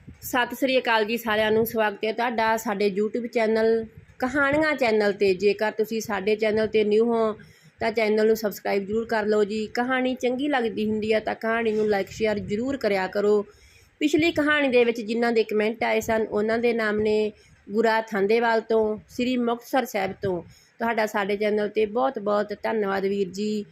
ਸਤਿ ਸ੍ਰੀ ਅਕਾਲ ਜੀ ਸਾਰਿਆਂ ਨੂੰ, ਸਵਾਗਤ ਹੈ ਤੁਹਾਡਾ ਸਾਡੇ YouTube ਚੈਨਲ, ਕਹਾਣੀਆਂ ਚੈਨਲ ਤੇ। ਜੇਕਰ ਤੁਸੀਂ ਸਾਡੇ ਚੈਨਲ ਤੇ ਨਿਊ ਹੋ, ਤਾਂ ਚੈਨਲ ਨੂੰ ਸਬਸਕ੍ਰਾਈਬ ਜਰੂਰ ਕਰ ਲਓ ਜੀ। ਕਹਾਣੀ ਚੰਗੀ ਲੱਗਦੀ ਹੁੰਦੀ ਹੈ ਤਾਂ ਕਹਾਣੀ ਨੂੰ ਲਾਈਕ ਸ਼ੇਅਰ ਜਰੂਰ ਕਰਿਆ ਕਰੋ। ਪਿਛਲੀ ਕਹਾਣੀ ਦੇ ਵਿੱਚ ਜਿਨ੍ਹਾਂ ਦੇ ਕਮੈਂਟ ਆਏ ਸਨ, ਉਹਨਾਂ ਦੇ ਨਾਮ ਨੇ ਗੁਰਾ ਥਾਂਦੇਵਾਲ ਤੋਂ, ਸ੍ਰੀ ਮੁਕਤਸਰ ਸਾਹਿਬ ਤੋਂ। ਤੁਹਾਡਾ ਸਾਡੇ ਚੈਨਲ ਤੇ ਬਹੁਤ ਬਹੁਤ ਧੰਨਵਾਦ ਵੀਰ ਜੀ।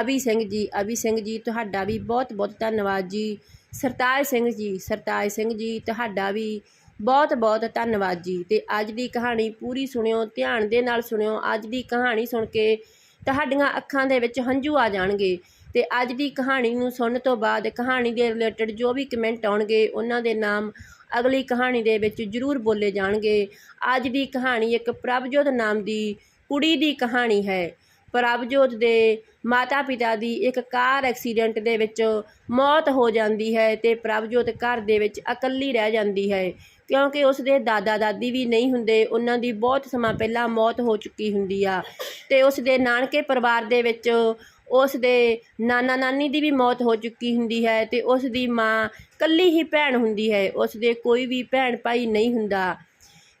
ਅਭੀ ਸਿੰਘ ਜੀ, ਅਭੀ ਸਿੰਘ ਜੀ, ਤੁਹਾਡਾ ਵੀ ਬਹੁਤ ਬਹੁਤ ਧੰਨਵਾਦ ਜੀ। ਸਰਤਾਜ ਸਿੰਘ ਜੀ, ਸਰਤਾਜ ਸਿੰਘ ਜੀ, ਤੁਹਾਡਾ ਵੀ ਬਹੁਤ ਬਹੁਤ ਧੰਨਵਾਦ ਜੀ। ਤੇ ਅੱਜ ਦੀ ਕਹਾਣੀ ਪੂਰੀ ਸੁਣਿਓ, ਧਿਆਨ ਦੇ ਨਾਲ ਸੁਣਿਓ। ਅੱਜ ਦੀ ਕਹਾਣੀ ਸੁਣ ਕੇ ਤੁਹਾਡੀਆਂ ਅੱਖਾਂ ਦੇ ਵਿੱਚ ਹੰਝੂ ਆ ਜਾਣਗੇ। ਤੇ ਅੱਜ ਦੀ ਕਹਾਣੀ ਨੂੰ ਸੁਣਨ ਤੋਂ ਬਾਅਦ ਕਹਾਣੀ ਦੇ ਰਿਲੇਟਡ ਜੋ ਵੀ ਕਮੈਂਟ ਆਉਣਗੇ, ਉਹਨਾਂ ਦੇ ਨਾਮ ਅਗਲੀ ਕਹਾਣੀ ਦੇ ਵਿੱਚ ਜ਼ਰੂਰ ਬੋਲੇ ਜਾਣਗੇ। ਅੱਜ ਦੀ ਕਹਾਣੀ ਇੱਕ ਪ੍ਰਭਜੋਤ ਨਾਮ ਦੀ ਕੁੜੀ ਦੀ ਕਹਾਣੀ ਹੈ। ਪ੍ਰਭਜੋਤ ਦੇ ਮਾਤਾ ਪਿਤਾ ਦੀ ਇੱਕ ਕਾਰ ਐਕਸੀਡੈਂਟ ਦੇ ਵਿੱਚ ਮੌਤ ਹੋ ਜਾਂਦੀ ਹੈ ਤੇ ਪ੍ਰਭਜੋਤ ਘਰ ਦੇ ਵਿੱਚ ਇਕੱਲੀ ਰਹਿ ਜਾਂਦੀ ਹੈ। ਕਿਉਂਕਿ ਉਸ ਦੇ ਦਾਦਾ ਦਾਦੀ ਵੀ ਨਹੀਂ ਹੁੰਦੇ, ਉਹਨਾਂ ਦੀ ਬਹੁਤ ਸਮਾਂ ਪਹਿਲਾਂ ਮੌਤ ਹੋ ਚੁੱਕੀ ਹੁੰਦੀ ਆ। ਤੇ ਉਸ ਦੇ ਨਾਨਕੇ ਪਰਿਵਾਰ ਦੇ ਵਿੱਚ ਉਸ ਦੇ ਨਾਨਾ ਨਾਨੀ ਦੀ ਵੀ ਮੌਤ ਹੋ ਚੁੱਕੀ ਹੁੰਦੀ ਹੈ ਤੇ ਉਸ ਦੀ ਮਾਂ ਕੱਲੀ ਹੀ ਭੈਣ ਹੁੰਦੀ ਹੈ। ਉਸ ਦੇ ਕੋਈ ਵੀ ਭੈਣ ਭਾਈ ਨਹੀਂ ਹੁੰਦਾ।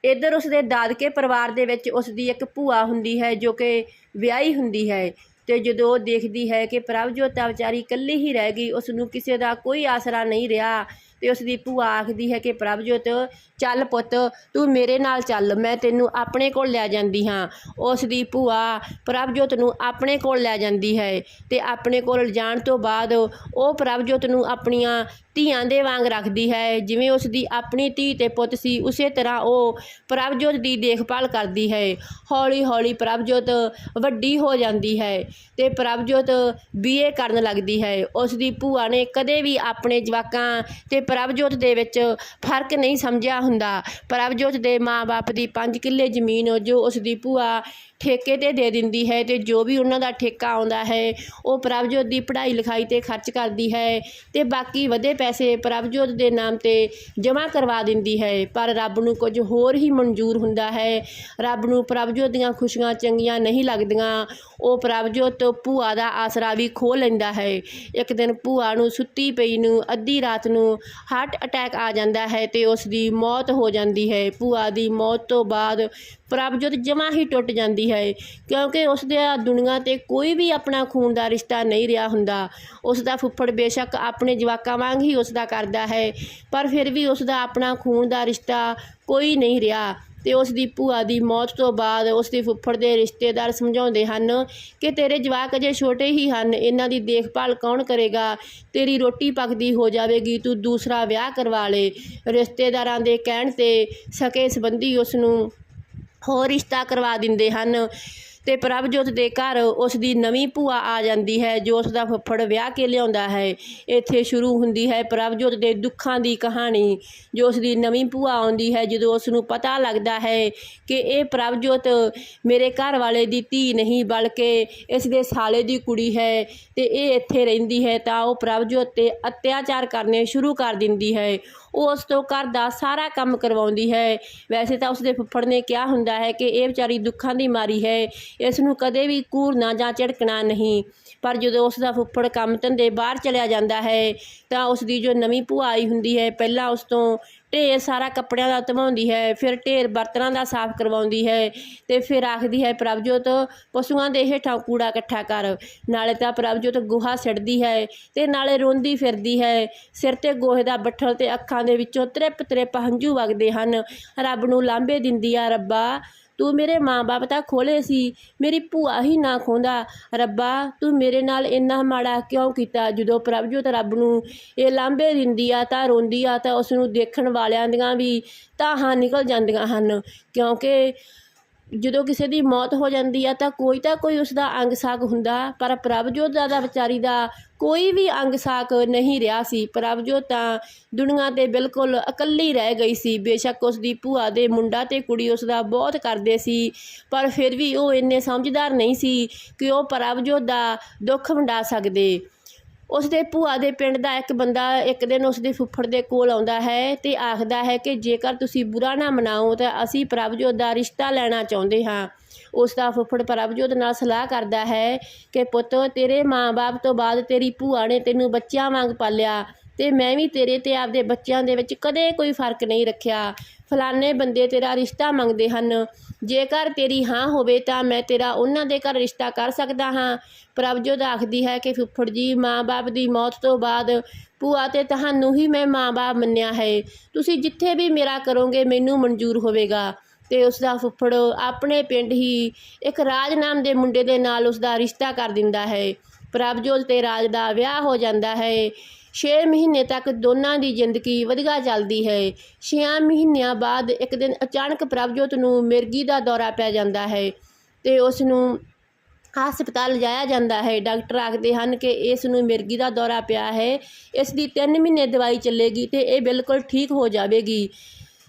ਇੱਧਰ ਉਸ ਦੇ ਦਾਦਕੇ ਪਰਿਵਾਰ ਦੇ ਵਿੱਚ ਉਸ ਦੀ ਇੱਕ ਭੂਆ ਹੁੰਦੀ ਹੈ, ਜੋ ਕਿ ਵਿਆਹੀ ਹੁੰਦੀ ਹੈ ਤੇ ਜਦੋਂ ਉਹ ਦੇਖਦੀ ਹੈ ਕਿ ਪ੍ਰਭਜੋਤ ਤਾਂ ਵਿਚਾਰੀ ਇਕੱਲੀ ਹੀ ਰਹਿ ਗਈ ਉਸ ਨੂੰ ਕਿਸੇ ਦਾ ਕੋਈ ਆਸਰਾ ਨਹੀਂ ਰਿਹਾ। ਤੇ ਉਸ ਦੀ ਭੂਆ ਆਖਦੀ ਹੈ ਕਿ ਪ੍ਰਭਜੋਤ ਚੱਲ ਪੁੱਤ, ਤੂੰ ਮੇਰੇ ਨਾਲ ਚੱਲ, ਮੈਂ ਤੈਨੂੰ ਆਪਣੇ ਕੋਲ ਲੈ ਜਾਂਦੀ ਹਾਂ। ਉਸ ਦੀ ਭੂਆ ਪ੍ਰਭਜੋਤ ਨੂੰ ਆਪਣੇ ਕੋਲ ਲੈ ਜਾਂਦੀ ਹੈ ਤੇ ਆਪਣੇ ਕੋਲ ਜਾਣ ਤੋਂ ਬਾਅਦ ਉਹ ਪ੍ਰਭਜੋਤ ਨੂੰ ਆਪਣੀਆਂ ਧੀਆਂ ਦੇ ਵਾਂਗ ਰੱਖਦੀ ਹੈ। ਜਿਵੇਂ ਉਸ ਦੀ ਆਪਣੀ ਧੀ ਤੇ ਪੁੱਤ ਸੀ, ਉਸੇ ਤਰ੍ਹਾਂ ਉਹ ਪ੍ਰਭਜੋਤ ਦੀ ਦੇਖਭਾਲ ਕਰਦੀ ਹੈ। ਹੌਲੀ ਹੌਲੀ ਪ੍ਰਭਜੋਤ ਵੱਡੀ ਹੋ ਜਾਂਦੀ ਹੈ ਤੇ ਪ੍ਰਭਜੋਤ ਬੀਏ ਕਰਨ ਲੱਗਦੀ ਹੈ। ਉਸ ਦੀ ਭੂਆ ਨੇ ਕਦੇ ਵੀ ਆਪਣੇ ਜਵਾਕਾਂ ਤੇ ਪ੍ਰਭਜੋਤ ਦੇ ਵਿੱਚ ਫ਼ਰਕ ਨਹੀਂ ਸਮਝਿਆ ਹੁੰਦਾ। ਪ੍ਰਭਜੋਤ ਦੇ ਮਾਂ ਬਾਪ ਦੀ 5 ਕਿੱਲੇ ਜ਼ਮੀਨ, ਜੋ ਉਸ ਦੀ ਭੂਆ ਠੇਕੇ ਤੇ ਦੇ ਦਿੰਦੀ ਹੈ ਤੇ ਜੋ ਵੀ ਉਹਨਾਂ ਦਾ ਠੇਕਾ ਆਉਂਦਾ ਹੈ, ਉਹ ਪ੍ਰਭਜੋਤ ਦੀ ਪੜ੍ਹਾਈ ਲਿਖਾਈ ਤੇ ਖਰਚ ਕਰਦੀ ਹੈ ਤੇ ਬਾਕੀ ਵਧੇ ਪੈਸੇ ਪ੍ਰਭਜੋਤ ਦੇ ਨਾਮ ਤੇ ਜਮ੍ਹਾਂ ਕਰਵਾ ਦਿੰਦੀ ਹੈ। ਪਰ ਰੱਬ ਨੂੰ ਕੁਝ ਹੋਰ ਹੀ ਮਨਜ਼ੂਰ ਹੁੰਦਾ ਹੈ। ਰੱਬ ਨੂੰ ਪ੍ਰਭਜੋਤ ਦੀਆਂ ਖੁਸ਼ੀਆਂ ਚੰਗੀਆਂ ਨਹੀਂ ਲੱਗਦੀਆਂ। ਉਹ ਪ੍ਰਭਜੋਤ ਤੋਂ ਭੂਆ ਦਾ ਆਸਰਾ ਵੀ ਖੋਹ ਲੈਂਦਾ ਹੈ। ਇੱਕ ਦਿਨ ਭੂਆ ਨੂੰ ਸੁੱਤੀ ਪਈ ਨੂੰ ਅੱਧੀ ਰਾਤ ਨੂੰ ਹਾਰਟ ਅਟੈਕ ਆ ਜਾਂਦਾ ਹੈ ਤੇ ਉਸ ਦੀ ਮੌਤ ਹੋ ਜਾਂਦੀ ਹੈ। ਭੂਆ ਦੀ ਮੌਤ ਤੋਂ ਬਾਅਦ ਪ੍ਰਭਜੋਤ ਜਮਾਂ ਹੀ ਟੁੱਟ ਜਾਂਦੀ ਹੈ, ਕਿਉਂਕਿ ਉਸ ਦੇ ਦੁਨੀਆ ਤੇ ਕੋਈ ਵੀ ਆਪਣਾ ਖੂਨ ਦਾ ਰਿਸ਼ਤਾ ਨਹੀਂ ਰਿਹਾ ਹੁੰਦਾ। ਉਸ ਦਾ ਫੁੱਫੜ ਬੇਸ਼ੱਕ ਆਪਣੇ ਜਵਾਕਾਂ ਵਾਂਗ ਹੀ ਉਸ ਦਾ ਕਰਦਾ ਹੈ, ਪਰ ਫਿਰ ਵੀ ਉਸ ਦਾ ਆਪਣਾ ਖੂਨ ਦਾ ਰਿਸ਼ਤਾ ਕੋਈ ਨਹੀਂ ਰਿਹਾ। ਤੇ ਉਸ ਦੀ ਭੂਆ ਦੀ ਮੌਤ ਤੋਂ ਬਾਅਦ ਉਸ ਦੀ ਫੁੱਫੜ ਦੇ ਰਿਸ਼ਤੇਦਾਰ ਸਮਝਾਉਂਦੇ ਹਨ ਕਿ ਤੇਰੇ ਜਵਾਕ ਅਜੇ ਛੋਟੇ ਹੀ ਹਨ, ਇਹਨਾਂ ਦੀ ਦੇਖਭਾਲ ਕੌਣ ਕਰੇਗਾ? ਤੇਰੀ ਰੋਟੀ ਪੱਕਦੀ ਹੋ ਜਾਵੇਗੀ, ਤੂੰ ਦੂਸਰਾ ਵਿਆਹ ਕਰਵਾ ਲੈ। ਰਿਸ਼ਤੇਦਾਰਾਂ ਦੇ ਕਹਿਣ ਤੇ ਸਕੇ ਸੰਬੰਧੀ ਉਸ ਨੂੰ ਹੋਰ ਰਿਸ਼ਤਾ ਕਰਵਾ ਦਿੰਦੇ ਹਨ। ਤੇ ਪ੍ਰਭਜੋਤ ਦੇ ਘਰ ਉਸ ਦੀ ਨਵੀਂ ਭੂਆ ਆ ਜਾਂਦੀ ਹੈ, ਜੋ ਉਸ ਦਾ ਫੁੱਫੜ ਵਿਆਹ ਕੇ ਲਿਆਉਂਦਾ ਹੈ। ਇੱਥੇ ਸ਼ੁਰੂ ਹੁੰਦੀ ਹੈ ਪ੍ਰਭਜੋਤ ਦੇ ਦੁੱਖਾਂ ਦੀ ਕਹਾਣੀ, ਜੋ ਉਸ ਦੀ ਨਵੀਂ ਭੂਆ ਆਉਂਦੀ ਹੈ, ਜਦੋਂ ਉਸ ਨੂੰ ਪਤਾ ਲੱਗਦਾ ਹੈ ਕਿ ਇਹ ਪ੍ਰਭਜੋਤ ਮੇਰੇ ਘਰ ਵਾਲੇ ਦੀ ਧੀ ਨਹੀਂ, ਬਲਕਿ ਇਸ ਦੇ ਸਾਲੇ ਦੀ ਕੁੜੀ ਹੈ ਤੇ ਇਹ ਇੱਥੇ ਰਹਿੰਦੀ ਹੈ, ਤਾਂ ਉਹ ਪ੍ਰਭਜੋਤ ਤੇ ਅਤਿਆਚਾਰ ਕਰਨੇ ਸ਼ੁਰੂ ਕਰ ਦਿੰਦੀ ਹੈ। ਉਹ ਉਸ ਤੋਂ ਘਰ ਦਾ ਸਾਰਾ ਕੰਮ ਕਰਵਾਉਂਦੀ ਹੈ। ਵੈਸੇ ਤਾਂ ਉਸਦੇ ਫੁੱਫੜ ਨੇ ਕਿਹਾ ਹੁੰਦਾ ਹੈ ਕਿ ਇਹ ਵਿਚਾਰੀ ਦੁੱਖਾਂ ਦੀ ਮਾਰੀ ਹੈ ਇਸ ਨੂੰ ਕਦੇ ਵੀ ਘੂਰਨਾ ਜਾਂ ਝਿੜਕਣਾ ਨਹੀਂ। ਪਰ ਜਦੋਂ ਉਸ ਦਾ ਫੁੱਫੜ ਕੰਮ ਧੰਦੇ ਬਾਹਰ ਚਲਿਆ ਜਾਂਦਾ ਹੈ, ਤਾਂ ਉਸ ਦੀ ਜੋ ਨਵੀਂ ਭੂਆ ਆਈ ਹੁੰਦੀ ਹੈ, ਪਹਿਲਾਂ ਉਸ ਤੋਂ ਢੇਰ ਸਾਰਾ ਕੱਪੜਿਆਂ ਦਾ ਧਵਾਉਂਦੀ ਹੈ, ਫਿਰ ਢੇਰ ਬਰਤਨਾਂ ਦਾ ਸਾਫ਼ ਕਰਵਾਉਂਦੀ ਹੈ ਤੇ ਫਿਰ ਆਖਦੀ ਹੈ, ਪ੍ਰਭਜੋਤ, ਪਸ਼ੂਆਂ ਦੇ ਹੇਠਾਂ ਕੂੜਾ ਇਕੱਠਾ ਕਰ। ਨਾਲੇ ਤਾਂ ਪ੍ਰਭਜੋਤ ਗੋਹਾ ਸਿੱਟਦੀ ਹੈ ਤੇ ਨਾਲੇ ਰੋਂਦੀ ਫਿਰਦੀ ਹੈ। ਸਿਰ ਤੇ ਗੋਹੇ ਦਾ ਬੱਠਲ ਤੇ ਅੱਖਾਂ ਦੇ ਵਿੱਚੋਂ ਤ੍ਰਿਪ ਤ੍ਰਿਪ ਹੰਝੂ ਵਗਦੇ ਹਨ। ਰੱਬ ਨੂੰ ਲਾਂਭੇ ਦਿੰਦੀ ਆ, ਰੱਬਾ ਤੂੰ ਮੇਰੇ ਮਾਂ-ਬਾਪ ਤਾਂ ਖੋਲੇ ਸੀ, ਮੇਰੀ ਭੂਆ ਹੀ ਨਾ ਖੋਂਦਾ। ਰੱਬਾ, ਤੂੰ ਮੇਰੇ ਨਾਲ ਇੰਨਾ ਮਾੜਾ ਕਿਉਂ ਕੀਤਾ? ਜਦੋਂ ਪ੍ਰਭਜੋਤ ਰੱਬ ਨੂੰ ਇਹ ਲਾਂਭੇ ਦਿੰਦੀ ਆ, ਤਾਂ ਰੋਂਦੀ ਆ, ਤਾਂ ਉਸ ਨੂੰ ਦੇਖਣ ਵਾਲਿਆਂ ਦੀਆਂ ਵੀ ਤਾਹਾਂ ਨਿਕਲ ਜਾਂਦੀਆਂ ਹਨ। ਕਿਉਂਕਿ ਜਦੋਂ ਕਿਸੇ ਦੀ ਮੌਤ ਹੋ ਜਾਂਦੀ ਆ ਤਾਂ ਕੋਈ ਤਾਂ ਕੋਈ ਉਸ ਦਾ ਅੰਗ ਸਾਕ ਹੁੰਦਾ, ਪਰ ਪ੍ਰਭਜੋਤ ਦਾ ਵਿਚਾਰੀ ਦਾ ਕੋਈ ਵੀ ਅੰਗ ਸਾਕ ਨਹੀਂ ਰਿਹਾ ਸੀ। ਪ੍ਰਭਜੋਤ ਤਾਂ ਦੁਨੀਆ ਤੇ ਬਿਲਕੁਲ ਇਕੱਲੀ ਰਹਿ ਗਈ ਸੀ। ਬੇਸ਼ੱਕ ਉਸ ਦੀ ਭੂਆ ਦੇ ਮੁੰਡਾ ਤੇ ਕੁੜੀ ਉਸ ਦਾ ਬਹੁਤ ਕਰਦੇ ਸੀ, ਪਰ ਫਿਰ ਵੀ ਉਹ ਇੰਨੇ ਸਮਝਦਾਰ ਨਹੀਂ ਸੀ ਕਿ ਉਹ ਪ੍ਰਭਜੋਤ ਦਾ ਦੁੱਖ ਵੰਡਾ ਸਕਦੇ। ਉਸ ਦੇ ਭੂਆ ਦੇ ਪਿੰਡ ਦਾ ਇੱਕ ਬੰਦਾ ਇੱਕ ਦਿਨ ਉਸ ਦੇ ਫੁੱਫੜ ਦੇ ਕੋਲ ਆਉਂਦਾ ਹੈ ਤੇ ਆਖਦਾ ਹੈ ਕਿ ਜੇਕਰ ਤੁਸੀਂ ਬੁਰਾ ਨਾ ਮਨਾਓ ਤਾਂ ਅਸੀਂ ਪ੍ਰਭਜੋਤ ਦਾ ਰਿਸ਼ਤਾ ਲੈਣਾ ਚਾਹੁੰਦੇ ਹਾਂ। ਉਸ ਦਾ ਫੁੱਫੜ ਪ੍ਰਭਜੋਤ ਨਾਲ ਸਲਾਹ ਕਰਦਾ ਹੈ ਕਿ ਪੁੱਤ, ਤੇਰੇ ਮਾਂ-ਬਾਪ ਤੋਂ ਬਾਅਦ ਤੇਰੀ ਭੂਆ ਨੇ ਤੈਨੂੰ ਬੱਚਿਆਂ ਵਾਂਗ ਪਾਲਿਆ। ਤੇ ਮੈਂ ਵੀ ਤੇਰੇ ਤੇ ਆਪਦੇ ਬੱਚਿਆਂ ਦੇ ਵਿੱਚ ਕਦੇ ਕੋਈ ਫ਼ਰਕ ਨਹੀਂ ਰੱਖਿਆ। ਫਲਾਣੇ ਬੰਦੇ ਤੇਰਾ ਰਿਸ਼ਤਾ ਮੰਗਦੇ ਹਨ। ਜੇਕਰ ਤੇਰੀ ਹਾਂ ਹੋਵੇ ਤਾਂ ਮੈਂ ਤੇਰਾ ਉਹਨਾਂ ਦੇ ਘਰ ਰਿਸ਼ਤਾ ਕਰ ਸਕਦਾ ਹਾਂ। ਪ੍ਰਭਜੋਤ ਆਖਦੀ ਹੈ ਕਿ ਫੁੱਫੜ ਜੀ, ਮਾਂ-ਬਾਪ ਦੀ ਮੌਤ ਤੋਂ ਬਾਅਦ ਭੂਆ ਤੇ ਤੁਹਾਨੂੰ ਹੀ ਮੈਂ ਮਾਂ-ਬਾਪ ਮੰਨਿਆ ਹੈ। ਤੁਸੀਂ ਜਿੱਥੇ ਵੀ ਮੇਰਾ ਕਰੋਗੇ, ਮੈਨੂੰ ਮਨਜ਼ੂਰ ਹੋਵੇਗਾ। ਤੇ ਉਸ ਦਾ ਫੁੱਫੜ ਆਪਣੇ ਪਿੰਡ ਹੀ ਇੱਕ ਰਾਜ ਨਾਮ ਦੇ ਮੁੰਡੇ ਦੇ ਨਾਲ ਉਸ ਦਾ ਰਿਸ਼ਤਾ ਕਰ ਦਿੰਦਾ ਹੈ। ਪ੍ਰਭਜੋਤ ਤੇ ਰਾਜ ਦਾ ਵਿਆਹ ਹੋ ਜਾਂਦਾ ਹੈ। 6 ਮਹੀਨੇ ਤੱਕ ਦੋਨਾਂ ਦੀ ਜ਼ਿੰਦਗੀ ਵਧੀਆ ਚੱਲਦੀ ਹੈ। 6 ਮਹੀਨਿਆਂ ਬਾਅਦ ਇੱਕ ਦਿਨ ਅਚਾਨਕ ਪ੍ਰਭਜੋਤ ਨੂੰ ਮਿਰਗੀ ਦਾ ਦੌਰਾ ਪੈ ਜਾਂਦਾ ਹੈ ਤੇ ਉਸ ਨੂੰ ਹਸਪਤਾਲ ਲਿਜਾਇਆ ਜਾਂਦਾ ਹੈ। ਡਾਕਟਰ ਆਖਦੇ ਹਨ ਕਿ ਇਸ ਨੂੰ ਮਿਰਗੀ ਦਾ ਦੌਰਾ ਪਿਆ ਹੈ। ਇਸ ਦੀ 3 ਮਹੀਨੇ ਦਵਾਈ ਚੱਲੇਗੀ ਤੇ ਇਹ ਬਿਲਕੁਲ ਠੀਕ ਹੋ ਜਾਵੇਗੀ।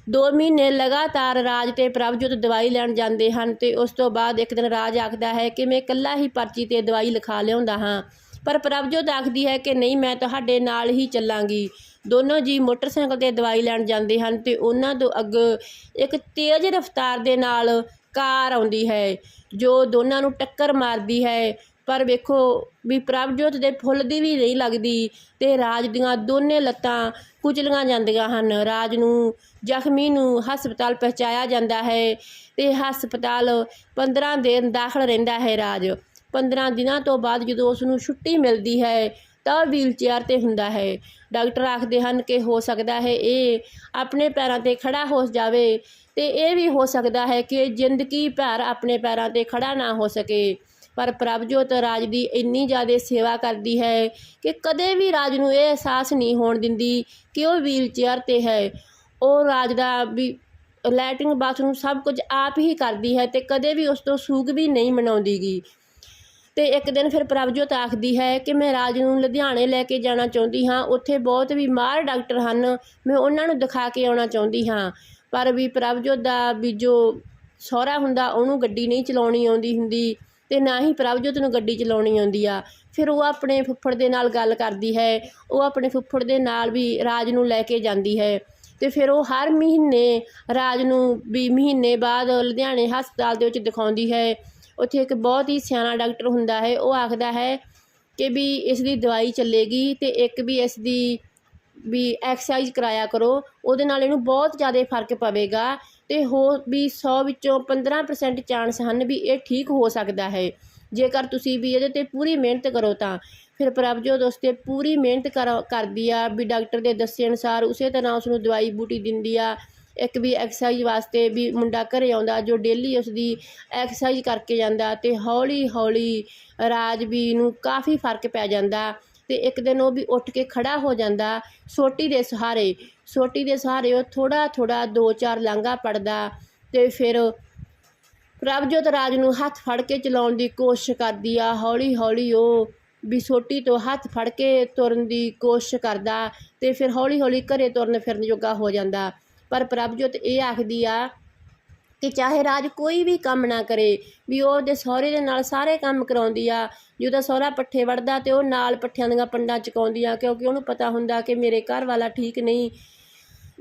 2 ਮਹੀਨੇ ਲਗਾਤਾਰ ਰਾਜ ਤੇ ਪ੍ਰਭਜੋਤ ਦਵਾਈ ਲੈਣ ਜਾਂਦੇ ਹਨ ਤੇ ਉਸ ਤੋਂ ਬਾਅਦ ਇੱਕ ਦਿਨ ਰਾਜ ਆਖਦਾ ਹੈ ਕਿ ਮੈਂ ਇਕੱਲਾ ਹੀ ਪਰਚੀ ਤੇ ਦਵਾਈ ਲਿਖਾ ਲਿਆਉਂਦਾ ਹਾਂ। ਪਰ ਪ੍ਰਭਜੋਤ ਆਖਦੀ ਹੈ ਕਿ ਨਹੀਂ, ਮੈਂ ਤੁਹਾਡੇ ਨਾਲ ਹੀ ਚੱਲਾਂਗੀ। ਦੋਨੋਂ ਜੀ ਮੋਟਰਸਾਈਕਲ ਤੇ ਦਵਾਈ ਲੈਣ ਜਾਂਦੇ ਹਨ ਤੇ ਉਹਨਾਂ ਤੋਂ ਅੱਗੇ ਇੱਕ ਤੇਜ਼ ਰਫ਼ਤਾਰ ਦੇ ਨਾਲ ਕਾਰ ਆਉਂਦੀ ਹੈ, ਜੋ ਦੋਨਾਂ ਨੂੰ ਟੱਕਰ ਮਾਰਦੀ ਹੈ। ਪਰ ਵੇਖੋ ਵੀ ਪ੍ਰਭਜੋਤ ਦੇ ਫੁੱਲ ਦੀ ਵੀ ਨਹੀਂ ਲੱਗਦੀ ਤੇ ਰਾਜ ਦੀਆਂ ਦੋਨੇ ਲੱਤਾਂ ਕੁਚਲੀਆਂ ਜਾਂਦੀਆਂ ਹਨ। ਰਾਜ ਨੂੰ ਜ਼ਖਮੀ ਨੂੰ ਹਸਪਤਾਲ ਪਹੁੰਚਾਇਆ ਜਾਂਦਾ ਹੈ ਤੇ ਹਸਪਤਾਲ 15 ਦਿਨ ਦਾਖਲ ਰਹਿੰਦਾ ਹੈ ਰਾਜ। 15 ਦਿਨਾਂ ਤੋਂ ਬਾਅਦ ਜਦੋਂ ਉਸ ਨੂੰ ਛੁੱਟੀ ਮਿਲਦੀ ਹੈ ਤਾਂ ਵੀਲ ਚੇਅਰ ਤੇ ਹੁੰਦਾ ਹੈ। ਡਾਕਟਰ ਆਖਦੇ ਹਨ ਕਿ ਹੋ ਸਕਦਾ ਹੈ ਇਹ ਆਪਣੇ ਪੈਰਾਂ ਤੇ ਖੜਾ ਹੋ ਜਾਵੇ ਤੇ ਇਹ ਵੀ ਹੋ ਸਕਦਾ ਹੈ ਕਿ ਜ਼ਿੰਦਗੀ ਭਰ ਆਪਣੇ ਪੈਰਾਂ ਤੇ ਖੜਾ ਨਾ ਹੋ ਸਕੇ। ਪਰ ਪ੍ਰਭਜੋਤ ਰਾਜ ਦੀ ਇੰਨੀ ਜ਼ਿਆਦਾ ਸੇਵਾ ਕਰਦੀ ਹੈ ਕਿ ਕਦੇ ਵੀ ਰਾਜ ਨੂੰ ਇਹ ਅਹਿਸਾਸ ਨਹੀਂ ਹੋਣ ਦਿੰਦੀ ਕਿ ਉਹ ਵੀਲ ਚੇਅਰ ਤੇ ਹੈ। ਉਹ ਰਾਜ ਦਾ ਵੀ ਲੈਟਰਿੰਗ ਬਾਥਰੂਮ ਸਭ ਕੁਝ ਆਪ ਹੀ ਕਰਦੀ ਹੈ ਤੇ ਕਦੇ ਵੀ ਉਸ ਤੋਂ ਸੂਗ ਵੀ ਨਹੀਂ ਮਨਾਉਂਦੀਗੀ। ਤੇ ਇੱਕ ਦਿਨ ਫਿਰ ਪ੍ਰਭਜੋਤ ਆਖਦੀ ਹੈ ਕਿ ਮੈਂ ਰਾਜ ਨੂੰ ਲੁਧਿਆਣੇ ਲੈ ਕੇ ਜਾਣਾ ਚਾਹੁੰਦੀ ਹਾਂ। ਉੱਥੇ ਬਹੁਤ ਬਿਮਾਰ ਡਾਕਟਰ ਹਨ, ਮੈਂ ਉਹਨਾਂ ਨੂੰ ਦਿਖਾ ਕੇ ਆਉਣਾ ਚਾਹੁੰਦੀ ਹਾਂ। ਪਰ ਵੀ ਪ੍ਰਭਜੋਤ ਦਾ ਵੀ ਜੋ ਸਹੁਰਾ ਹੁੰਦਾ, ਉਹਨੂੰ ਗੱਡੀ ਨਹੀਂ ਚਲਾਉਣੀ ਆਉਂਦੀ ਹੁੰਦੀ। ਤੇ ਨਾ ਹੀ ਪ੍ਰਭਜੋਤ ਨੂੰ ਗੱਡੀ ਚਲਾਉਣੀ ਆਉਂਦੀ ਆ। ਫਿਰ ਉਹ ਆਪਣੇ ਫੁੱਫੜ ਦੇ ਨਾਲ ਗੱਲ ਕਰਦੀ ਹੈ। ਉਹ ਆਪਣੇ ਫੁੱਫੜ ਦੇ ਨਾਲ ਵੀ ਰਾਜ ਨੂੰ ਲੈ ਕੇ ਜਾਂਦੀ ਹੈ। ਤੇ ਫਿਰ ਉਹ ਹਰ ਮਹੀਨੇ ਰਾਜ ਨੂੰ ਵੀ ਮਹੀਨੇ ਬਾਅਦ ਲੁਧਿਆਣੇ ਹਸਪਤਾਲ ਦੇ ਵਿੱਚ ਦਿਖਾਉਂਦੀ ਹੈ। ਉੱਥੇ ਇੱਕ ਬਹੁਤ ਹੀ ਸਿਆਣਾ ਡਾਕਟਰ ਹੁੰਦਾ ਹੈ। ਉਹ ਆਖਦਾ ਹੈ ਕਿ ਵੀ ਇਸ ਦੀ ਦਵਾਈ ਚੱਲੇਗੀ ਤੇ ਇੱਕ ਵੀ ਇਸ ਦੀ ਵੀ ਐਕਸਰਸਾਈਜ਼ ਕਰਾਇਆ ਕਰੋ, ਉਹਦੇ ਨਾਲ ਇਹਨੂੰ ਬਹੁਤ ਜ਼ਿਆਦਾ ਫ਼ਰਕ ਪਵੇਗਾ ਤੇ ਹੋ ਵੀ 100 ਵਿੱਚੋਂ 15% ਚਾਂਸ ਹਨ ਵੀ ਇਹ ਠੀਕ ਹੋ ਸਕਦਾ ਹੈ। ਜੇਕਰ ਤੁਸੀਂ ਵੀ ਇਹਦੇ ਤੇ ਪੂਰੀ ਮਿਹਨਤ ਕਰੋ ਤਾਂ। ਫਿਰ ਪ੍ਰਭਜੋਤ ਉਸ ਤੇ ਪੂਰੀ ਮਿਹਨਤ ਕਰ, ਕਰਦੀ ਆ, ਵੀ ਡਾਕਟਰ ਦੇ ਦੱਸੇ ਅਨੁਸਾਰ ਉਸੇ ਤਰ੍ਹਾਂ ਉਸ ਨੂੰ ਦਵਾਈ ਬੂਟੀ ਦਿੰਦੀ ਆ। ਇੱਕ ਵੀ ਐਕਸਰਸਾਈਜ਼ ਵਾਸਤੇ ਵੀ ਮੁੰਡਾ ਘਰੇ ਆਉਂਦਾ, ਜੋ ਡੇਲੀ ਉਸ ਦੀ ਐਕਸਰਸਾਈਜ਼ ਕਰਕੇ ਜਾਂਦਾ ਤੇ ਹੌਲੀ ਹੌਲੀ ਰਾਜਵੀ ਨੂੰ ਕਾਫੀ ਫ਼ਰਕ ਪੈ ਜਾਂਦਾ। ਤੇ ਇੱਕ ਦਿਨ ਉਹ ਵੀ ਉੱਠ ਕੇ ਖੜਾ ਹੋ ਜਾਂਦਾ ਸੋਟੀ ਦੇ ਸਹਾਰੇ। ਸੋਟੀ ਦੇ ਸਹਾਰੇ ਉਹ ਥੋੜਾ ਥੋੜਾ ਦੋ ਚਾਰ ਲਾਂਘਾ ਪੜਦਾ ਤੇ ਫਿਰ ਪ੍ਰਭਜੋਤ ਰਾਜ ਨੂੰ ਹੱਥ ਫੜ ਕੇ ਚਲਾਉਣ ਦੀ ਕੋਸ਼ਿਸ਼ ਕਰਦੀ ਆ। ਹੌਲੀ ਹੌਲੀ ਉਹ ਵੀ ਸੋਟੀ ਤੋਂ ਹੱਥ ਫੜ ਕੇ ਤੁਰਨ ਦੀ ਕੋਸ਼ਿਸ਼ ਕਰਦਾ ਤੇ ਫਿਰ ਹੌਲੀ ਹੌਲੀ ਘਰੇ ਤੁਰਨ ਫਿਰਨ ਜੋਗਾ ਹੋ ਜਾਂਦਾ। ਪਰ ਪ੍ਰਭਜੋਤ ਇਹ ਆਖਦੀ ਆ ਕਿ ਚਾਹੇ ਰਾਜ ਕੋਈ ਵੀ ਕੰਮ ਨਾ ਕਰੇ, ਵੀ ਉਹ ਉਹਦੇ ਸਹੁਰੇ ਦੇ ਨਾਲ ਸਾਰੇ ਕੰਮ ਕਰਾਉਂਦੀ ਆ ਜਦੋਂ ਸਹੁਰਾ ਪੱਠੇ ਵੜਦਾ ਤੇ ਉਹ ਨਾਲ ਪੱਠਿਆਂ ਦੀਆਂ ਪੰਡਾਂ ਚਕਾਉਂਦੀ ਆ, ਕਿਉਂਕਿ ਉਹਨੂੰ ਪਤਾ ਹੁੰਦਾ ਕਿ ਮੇਰੇ ਘਰ ਵਾਲਾ ਠੀਕ ਨਹੀਂ।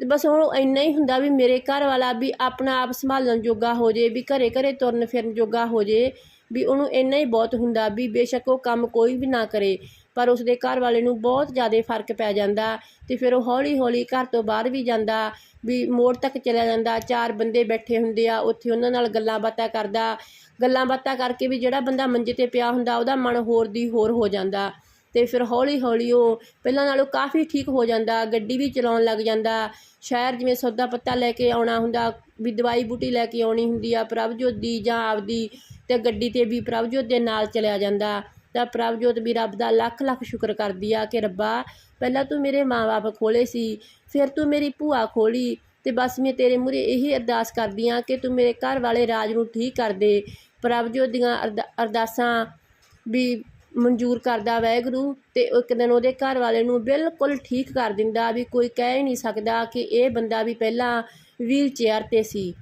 ਬਸ ਉਹਨੂੰ ਇੰਨਾ ਹੀ ਹੁੰਦਾ ਵੀ ਮੇਰੇ ਘਰ ਵਾਲਾ ਵੀ ਆਪਣਾ ਆਪ ਸੰਭਾਲਣ ਜੋਗਾ ਹੋ ਜੇ, ਵੀ ਘਰੇ ਘਰੇ ਤੁਰਨ ਫਿਰਨ ਜੋਗਾ ਹੋ ਜੇ, ਵੀ ਉਹਨੂੰ ਇੰਨਾ ਹੀ ਬਹੁਤ ਹੁੰਦਾ ਵੀ ਬੇਸ਼ੱਕ ਉਹ ਕੰਮ ਕੋਈ ਵੀ ਨਾ ਕਰੇ। ਪਰ ਉਸਦੇ ਘਰ ਵਾਲੇ ਨੂੰ ਬਹੁਤ ਜ਼ਿਆਦਾ ਫ਼ਰਕ ਪੈ ਜਾਂਦਾ ਤੇ ਫਿਰ ਉਹ ਹੌਲੀ ਹੌਲੀ ਘਰ ਤੋਂ ਬਾਹਰ ਵੀ ਜਾਂਦਾ, ਵੀ ਮੋੜ ਤੱਕ ਚਲਿਆ ਜਾਂਦਾ। ਚਾਰ ਬੰਦੇ ਬੈਠੇ ਹੁੰਦੇ ਆ, ਉੱਥੇ ਉਹਨਾਂ ਨਾਲ ਗੱਲਾਂ ਬਾਤਾਂ ਕਰਦਾ। ਗੱਲਾਂ ਬਾਤਾਂ ਕਰਕੇ ਵੀ ਜਿਹੜਾ ਬੰਦਾ ਮੰਜੇ ਤੇ ਪਿਆ ਹੁੰਦਾ, ਉਹਦਾ ਮਨ ਹੋਰ ਦੀ ਹੋਰ ਹੋ ਜਾਂਦਾ। ਤੇ ਫਿਰ ਹੌਲੀ ਹੌਲੀ ਉਹ ਪਹਿਲਾਂ ਨਾਲੋਂ ਕਾਫੀ ਠੀਕ ਹੋ ਜਾਂਦਾ, ਗੱਡੀ ਵੀ ਚਲਾਉਣ ਲੱਗ ਜਾਂਦਾ। ਸ਼ਹਿਰ ਜਿਵੇਂ ਸੌਦਾ ਪੱਤਾ ਲੈ ਕੇ ਆਉਣਾ ਹੁੰਦਾ, ਵੀ ਦਵਾਈ ਬੂਟੀ ਲੈ ਕੇ ਆਉਣੀ ਹੁੰਦੀ ਆ ਪ੍ਰਭਜੋਤ ਦੀ ਜਾਂ ਆਪਦੀ ਤੇ ਗੱਡੀ ਤੇ ਵੀ ਪ੍ਰਭਜੋਤ ਦੇ ਨਾਲ ਚਲਿਆ ਜਾਂਦਾ। ਤਾਂ ਪ੍ਰਭਜੋਤ ਵੀ ਰੱਬ ਦਾ ਲੱਖ ਲੱਖ ਸ਼ੁਕਰ ਕਰਦੀ ਆ ਕਿ ਰੱਬਾ, ਪਹਿਲਾਂ ਤੂੰ ਮੇਰੇ ਮਾਂ-ਬਾਪ ਖੋਲੇ ਸੀ, ਫਿਰ ਤੂੰ ਮੇਰੀ ਭੂਆ ਖੋਲੀ ਤੇ ਬਸ ਮੈਂ ਤੇਰੇ ਮੂਹਰੇ ਇਹੀ ਅਰਦਾਸ ਕਰਦੀ ਆ ਕਿ ਤੂੰ ਮੇਰੇ ਘਰ ਵਾਲੇ ਰਾਜ ਨੂੰ ਠੀਕ ਕਰ ਦੇ। ਪ੍ਰਭਜੋਤ ਦੀਆਂ ਅਰਦਾ- ਅਰਦਾਸਾਂ ਵੀ ਮਨਜ਼ੂਰ ਕਰਦਾ ਵਾਹਿਗੁਰੂ ਤੇ ਇੱਕ ਦਿਨ ਉਹਦੇ ਘਰ ਵਾਲੇ ਨੂੰ ਬਿਲਕੁਲ ਠੀਕ ਕਰ ਦਿੰਦਾ ਵੀ ਕੋਈ ਕਹਿ ਹੀ ਨਹੀਂ ਸਕਦਾ ਕਿ ਇਹ ਬੰਦਾ ਵੀ ਪਹਿਲਾਂ ਵੀਲ ਚੇਅਰ ਤੇ ਸੀ।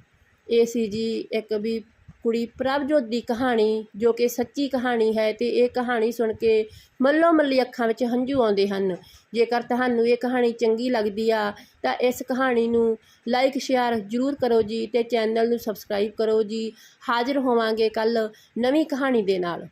ਇਹ ਸੀ ਜੀ ਇੱਕ ਵੀ ਕੁੜੀ ਪ੍ਰਭਜੋਤ ਦੀ ਕਹਾਣੀ, ਜੋ ਕਿ ਸੱਚੀ ਕਹਾਣੀ ਹੈ ਤੇ ਇਹ ਕਹਾਣੀ ਸੁਣ ਕੇ ਮੱਲੋ ਮੱਲੀ ਅੱਖਾਂ ਵਿੱਚ ਹੰਝੂ ਆਉਂਦੇ ਹਨ। ਜੇਕਰ ਤੁਹਾਨੂੰ ਇਹ ਕਹਾਣੀ ਚੰਗੀ ਲੱਗਦੀ ਆ, ਤਾਂ ਇਸ ਕਹਾਣੀ ਨੂੰ ਲਾਈਕ ਸ਼ੇਅਰ ਜ਼ਰੂਰ ਕਰੋ ਜੀ ਤੇ ਚੈਨਲ ਨੂੰ ਸਬਸਕ੍ਰਾਈਬ ਕਰੋ ਜੀ। ਹਾਜ਼ਰ ਹੋਵਾਂਗੇ ਕੱਲ ਨਵੀਂ ਕਹਾਣੀ ਦੇ ਨਾਲ।